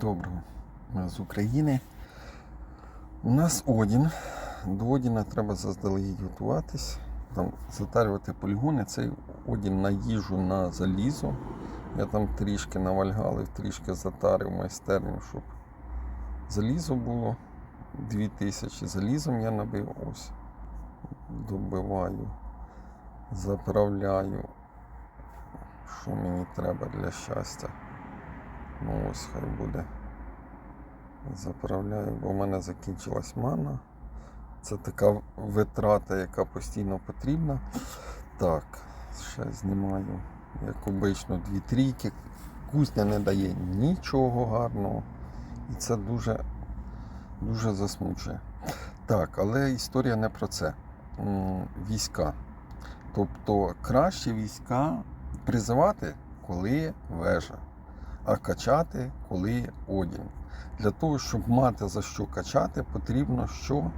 Доброго. З України. У нас Одін. До Одіна треба заздалегідь готуватись. Там затарювати полігони. Цей Одін на їжу на залізо. Я там трішки навальгалив, трішки затарив майстерню, щоб залізо було. 2000 залізом я набив. Ось. Добиваю, заправляю. Що мені треба для щастя. Ну ось хай буде. Заправляю, бо в мене закінчилась мана. Це така витрата, яка постійно потрібна. Так, ще знімаю, як обично, дві трійки. Кузня не дає нічого гарного. І це дуже, дуже засмучує. Так, але історія не про це. Війська. Тобто краще війська призивати, коли вежа а качати, коли одінь. Для того, щоб мати за що качати, потрібно що?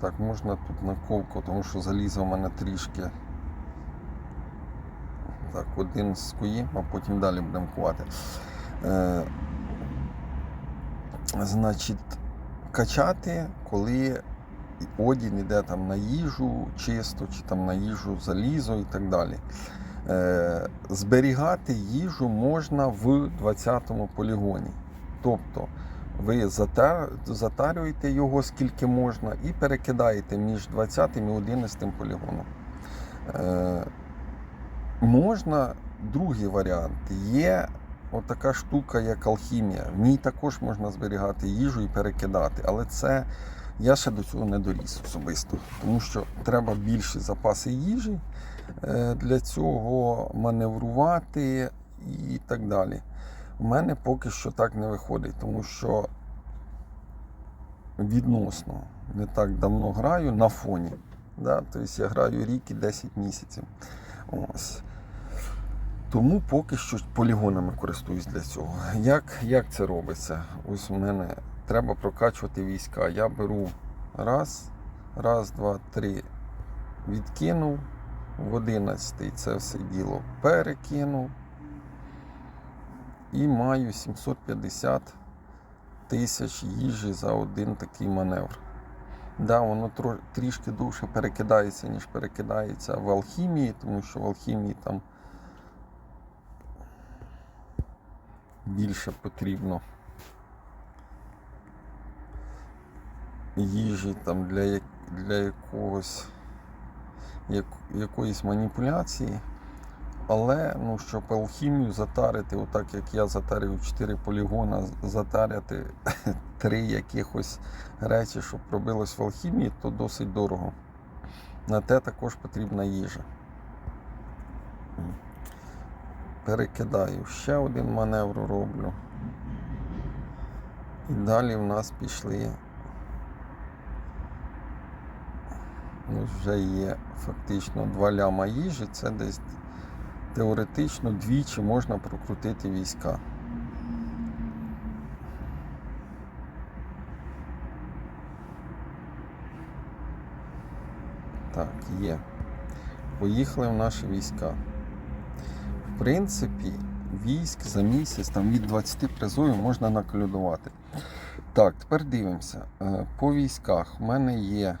Так, можна тут на ковку, тому що залізо в мене трішки. Так, один скоїм, а потім далі будемо кувати. Е, значить, качати, коли одінь йде там на їжу чисто, чи там на їжу залізо і так далі. Е, зберігати їжу можна в 20-му полігоні. Тобто ви затарюєте його скільки можна і перекидаєте між 20 м і 11 м полігоном. Е, можна другий варіант. Є отака штука, як алхімія. В ній також можна зберігати їжу і перекидати, але це я ще до цього не доріс особисто, тому що треба більші запаси їжі е, для цього маневрувати і так далі. У мене поки що так не виходить, тому що відносно не так давно граю на фоні. Да? Тобто я граю рік і 10 місяців. Ось. Тому поки що полігонами користуюсь для цього. Як, як це робиться? Ось у мене треба прокачувати війська. Я беру раз, раз, два, три, відкинув. В 11 це все діло перекинув. І маю 750 тисяч їжі за один такий маневр. Да, воно трішки довше перекидається, ніж перекидається в алхімії, тому що в алхімії там більше потрібно їжі там для, для якогось як, якоїсь маніпуляції. Але ну, щоб алхімію затарити, отак як я затарив 4 полігона, затаряти три якихось речі, щоб пробилось в алхімії, то досить дорого. На те також потрібна їжа. Перекидаю, ще один маневр роблю. І далі в нас пішли. Ну, вже є фактично 2 ляма їжі, це десь теоретично двічі можна прокрутити війська. Так, є. Поїхали в наші війська. В принципі, військ за місяць там від 20 призовів можна наколядувати. Так, тепер дивимося. Е, По військах в мене є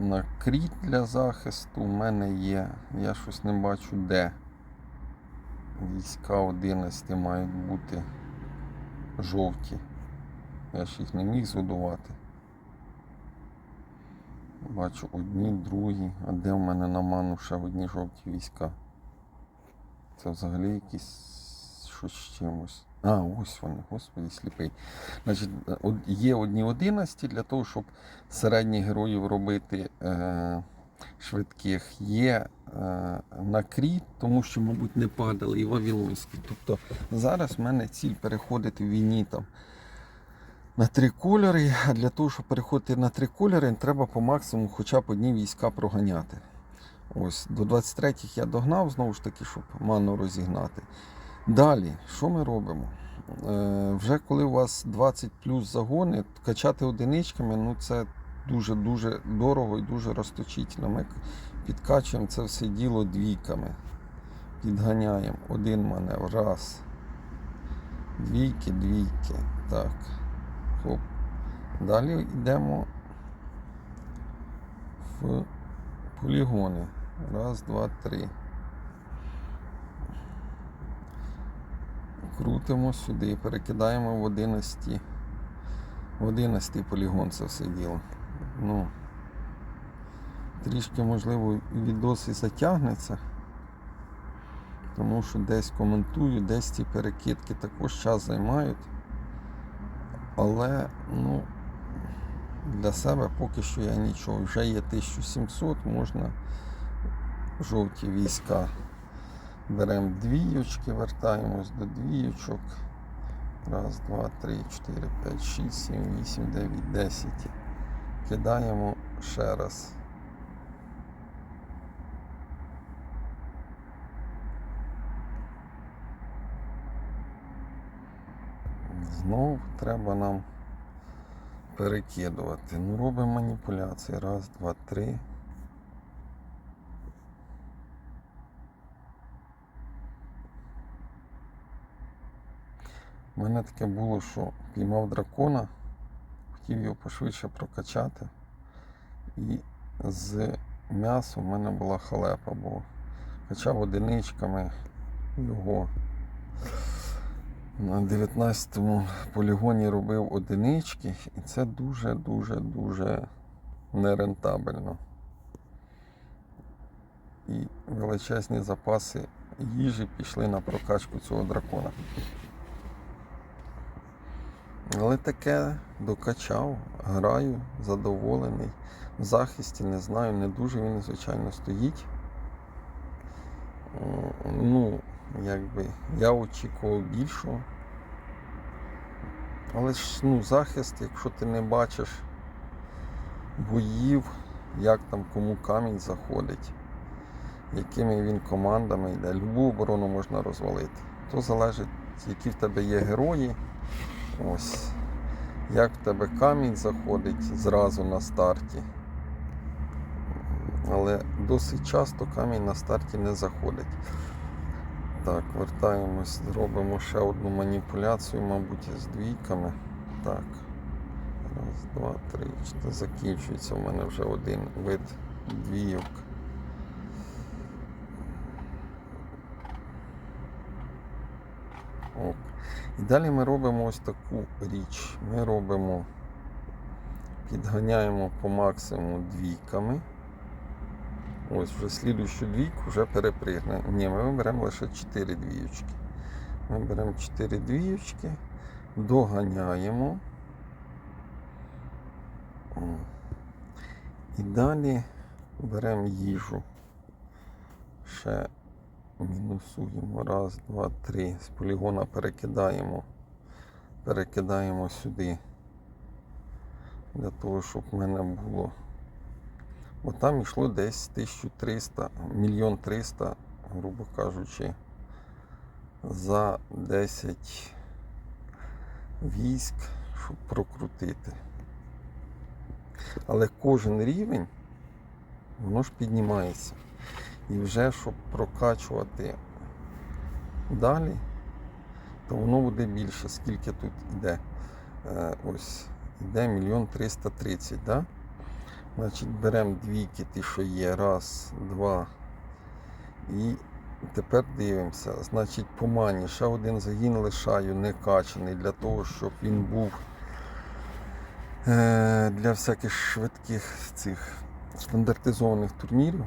накріт для захисту. У мене є. Я щось не бачу де. Війська 11 мають бути жовті. Я ж їх не міг збудувати. Бачу одні, другі. А де в мене на ману ще одні жовті війська? Це взагалі якісь щось з чимось. А, ось вони, господи, сліпий. Значить, є одні 11 для того, щоб середніх героїв робити е, швидких. Є е, накріт, тому що, мабуть, не падали і вавилонські. Тобто зараз в мене ціль переходити в війні там на три кольори. А для того, щоб переходити на три кольори, треба по максимуму хоча б одні війська проганяти. Ось, до 23-х я догнав, знову ж таки, щоб ману розігнати. Далі, що ми робимо? Е, вже коли у вас 20 плюс загони, качати одиничками, ну це дуже-дуже дорого і дуже розточительно. Ми підкачуємо це все діло двійками. Підганяємо один маневр. Раз. Двійки, двійки. Так. Хоп. Далі йдемо в полігони. Раз, два, три. Крутимо сюди, перекидаємо в 11. В 11 полігон це все діло. Ну, трішки, можливо, відос і затягнеться. Тому що десь коментую, десь ці перекидки також час займають. Але, ну, для себе поки що я нічого. Вже є 1700, можна жовті війська. Беремо двійочки, вертаємось до двійочок. Раз, два, три, чотири, п'ять, шість, сім, вісім, дев'ять, десять. Кидаємо ще раз. Знову треба нам перекидувати. Ну, робимо маніпуляції. Раз, два, три. У мене таке було, що піймав дракона, хотів його пошвидше прокачати. І з м'ясом в мене була халепа, бо качав одиничками його. На 19-му полігоні робив одинички, і це дуже-дуже-дуже нерентабельно. І величезні запаси їжі пішли на прокачку цього дракона. Але таке докачав, граю, задоволений. В захисті не знаю, не дуже він, звичайно, стоїть. Ну, якби я очікував більшого. Але ж ну, захист, якщо ти не бачиш боїв, як там кому камінь заходить, якими він командами йде, любу оборону можна розвалити. То залежить, які в тебе є герої. Ось. Як в тебе камінь заходить зразу на старті. Але досить часто камінь на старті не заходить. Так, вертаємось, зробимо ще одну маніпуляцію, мабуть, з двійками. Так. Раз, два, три, чотири. Закінчується. У мене вже один вид двійок. Оп. І далі ми робимо ось таку річ. Ми робимо, підганяємо по максимуму двійками. Ось вже слідущу двійку вже перепригне. Ні, ми беремо лише 4 двіючки. Ми беремо 4 двіючки, доганяємо. І далі беремо їжу. Ще мінусуємо. Раз, два, три. З полігона перекидаємо. Перекидаємо сюди. Для того, щоб в мене було. Бо там йшло десь 1300, мільйон 300, грубо кажучи, за 10 військ, щоб прокрутити. Але кожен рівень, воно ж піднімається. І вже щоб прокачувати далі, то воно буде більше, скільки тут йде. Е, Ось, йде мільйон 330, да? Значить, беремо двійки, ті, що є. Раз, два. І тепер дивимося. Значить, по мані ще один загін лишаю не качаний для того, щоб він був е, для всяких швидких цих стандартизованих турнірів.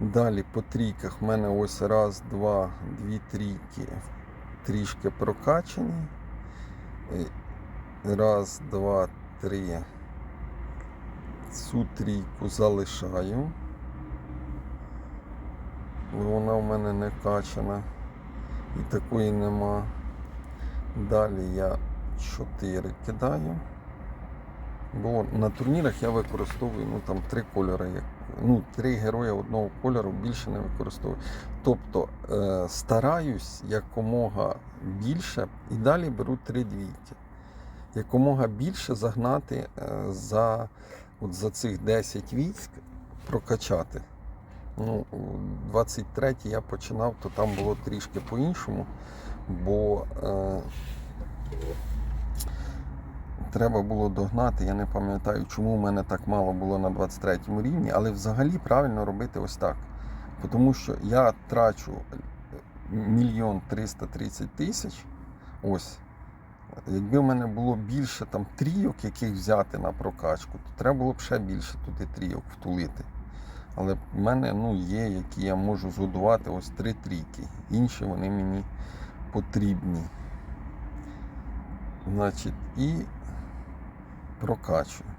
Далі по трійках в мене ось раз, два, дві трійки трішки прокачані. Раз, два, три. Цю трійку залишаю. Вона в мене не качана. І такої нема. Далі я 4 кидаю. Бо на турнірах я використовую ну, там, три кольори. Ну, три герої одного кольору більше не використовую. Тобто е, стараюсь якомога більше і далі беру три двійки. Якомога більше загнати е, за, от за цих 10 військ прокачати. Ну, 23 я починав, то там було трішки по-іншому. бо е, треба було догнати. Я не пам'ятаю, чому в мене так мало було на 23 рівні, але взагалі правильно робити ось так. Тому що я трачу мільйон 330 тисяч. Ось. Якби в мене було більше там трійок, яких взяти на прокачку, то треба було б ще більше туди трійок втулити. Але в мене ну, є, які я можу згодувати ось три трійки. Інші вони мені потрібні. Значить, і прокачую.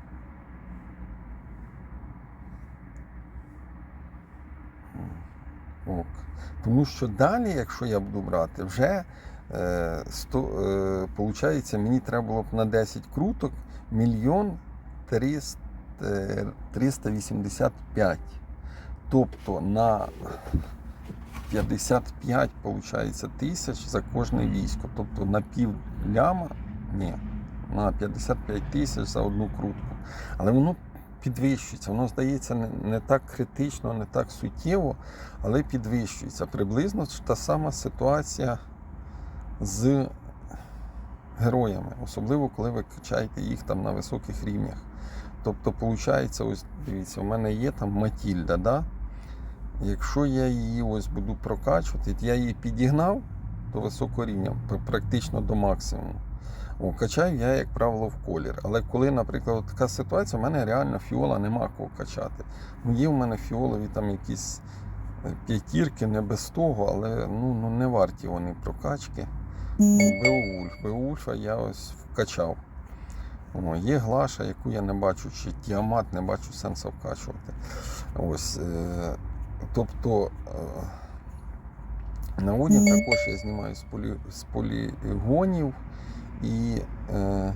Ок. Тому що далі, якщо я буду брати, вже е, сто, е, получається, мені треба було б на 10 круток мільйон 300, е, 385. Тобто на 55 получається, тисяч за кожне військо. Тобто на пів ляма, ні, на 55 тисяч за одну крутку. Але воно підвищується. Воно здається не, так критично, не так суттєво, але підвищується. Приблизно та сама ситуація з героями, особливо коли ви качаєте їх там на високих рівнях. Тобто, виходить, ось дивіться, у мене є там Матільда, да? Якщо я її ось буду прокачувати, я її підігнав до високого рівня, практично до максимуму. О, качаю я, як правило, в колір. Але коли, наприклад, така ситуація, у мене реально фіола нема кого качати. Ну, є в мене фіолові там якісь е, п'ятірки, не без того, але ну, ну, не варті вони прокачки. Беовульф. Беовульфа я ось вкачав. О, є глаша, яку я не бачу, чи тіамат не бачу сенсу вкачувати. Ось, е, тобто е, на одяг також я знімаю з, полі, з полігонів і, е,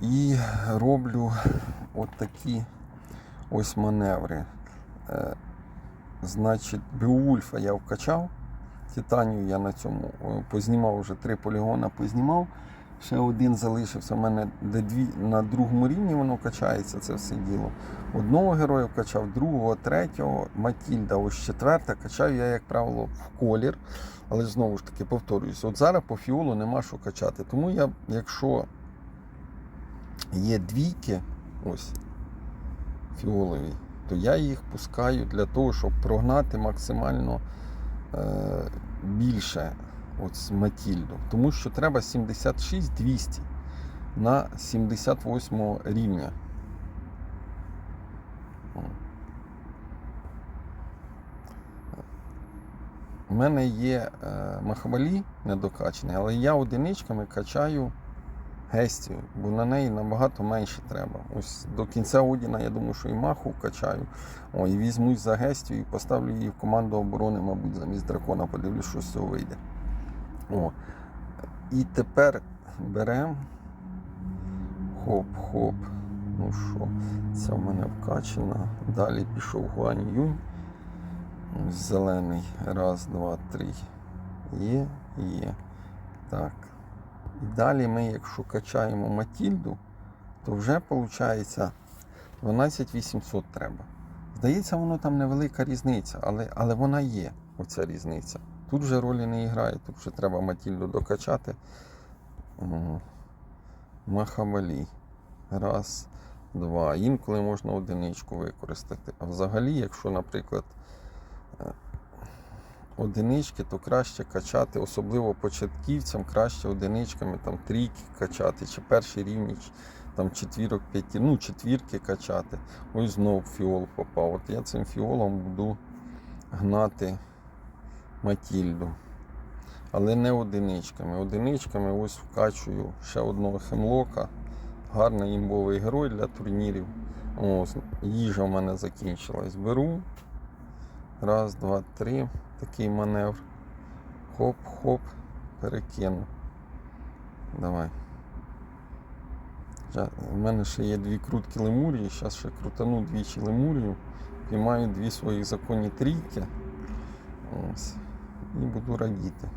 і роблю от такі ось маневри. Е, значить, Беульфа я вкачав, Титанію я на цьому е, познімав вже три полігона, познімав. Ще один залишився. У мене де дві, на другому рівні воно качається, це все діло. Одного героя качав, другого, третього, Матільда, ось четверта. Качаю я, як правило, в колір. Але знову ж таки повторююсь, от зараз по фіолу нема що качати. Тому я, якщо є двійки, ось фіолові, то я їх пускаю для того, щоб прогнати максимально е, більше от Матільду. Тому що треба 76-200 на 78 рівня. У мене є е, Махабалі недокачаний, але я одиничками качаю Гестію, бо на неї набагато менше треба. Ось до кінця Одіна я думаю, що і маху качаю. О, і візьмусь за Гестію і поставлю її в команду оборони, мабуть, замість дракона, подивлюсь, що з цього вийде. О. І тепер беремо. Хоп-хоп. Ну що, це в мене вкачана. Далі пішов Гуань Юнь. Зелений. Раз, два, три. Є, є. Так. І далі ми, якщо качаємо Матільду, то вже виходить 12800 треба. Здається, воно там невелика різниця, але, але вона є, оця різниця. Тут вже ролі не грає, тут вже треба Матільду докачати. Махабалі. Раз, два. Інколи можна одиничку використати. А взагалі, якщо, наприклад, е, одинички, то краще качати, особливо початківцям, краще одиничками там трійки качати, чи перші рівні, там четвірок, п'яті, ну, четвірки качати. Ось знов фіол попав. От я цим фіолом буду гнати Матільду. Але не одиничками. Одиничками ось вкачую ще одного хемлока. Гарний імбовий герой для турнірів. Ось, їжа в мене закінчилась. Беру. Раз, два, три. Такий маневр. Хоп-хоп. Перекину. Давай. У мене ще є дві крутки лемурії. Зараз ще крутану двічі лемурію. Піймаю дві свої законні трійки. Ось. І буду радіти.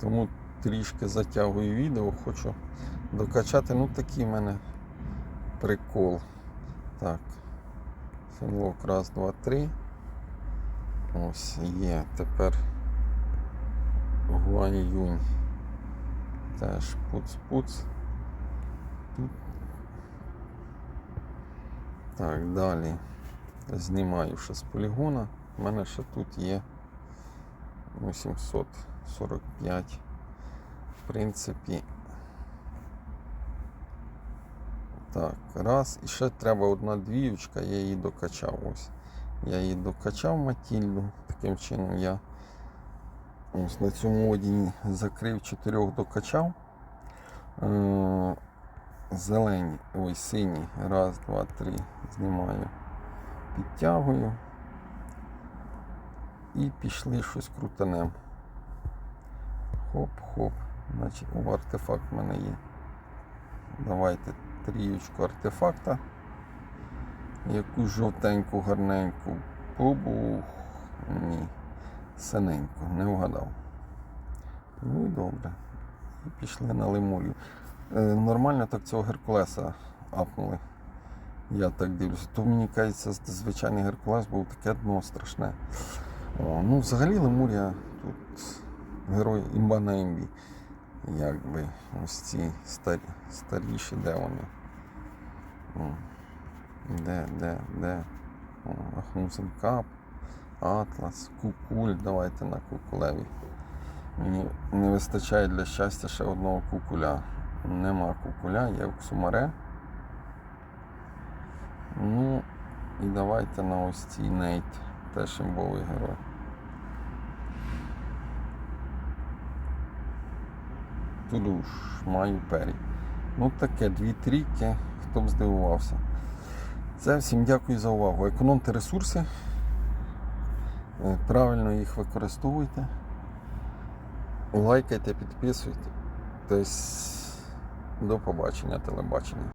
Тому трішки затягую відео, хочу докачати. Ну такий в мене прикол. Так. Фінлок, раз, два, три. Ось є. Тепер Гуань Юнь. Теж пуц-пуц. Так, далі. Знімаю ще з полігона. У мене ще тут є 845. В принципі. Так, раз. І ще треба одна двіючка, я її докачав. Ось. Я її докачав Матільду. Таким чином я ось на цьому одіні закрив чотирьох докачав. Е, Зелені, ой, сині. Раз, два, три. Знімаю. Підтягую. І пішли щось крутанем. Хоп-хоп. Значить, о, артефакт в мене є. Давайте трієчку артефакта. Якусь жовтеньку, гарненьку. Побух. Ні. Синеньку, не вгадав. Ну і добре. І пішли на лемурію. Е, нормально так цього Геркулеса апнули. Я так дивлюся. То мені кажеться, звичайний Геркулес був таке дно страшне. О, ну, взагалі Лемурія тут герой імба на імбі. Якби ось ці старі, старіші, де вони? О, де, де, де? О, Кап, Атлас, Кукуль. Давайте на кукулеві. Мені не вистачає для щастя ще одного кукуля. Нема кукуля, є Ксумаре. Ну, і давайте на ось цій Нейт. Теж імбовий герой. Тудуш, маю пері. Ну таке, дві трійки, хто б здивувався. Це всім дякую за увагу. Економте ресурси, е, правильно їх використовуйте, лайкайте, підписуйте. Тобто, до побачення, телебачення.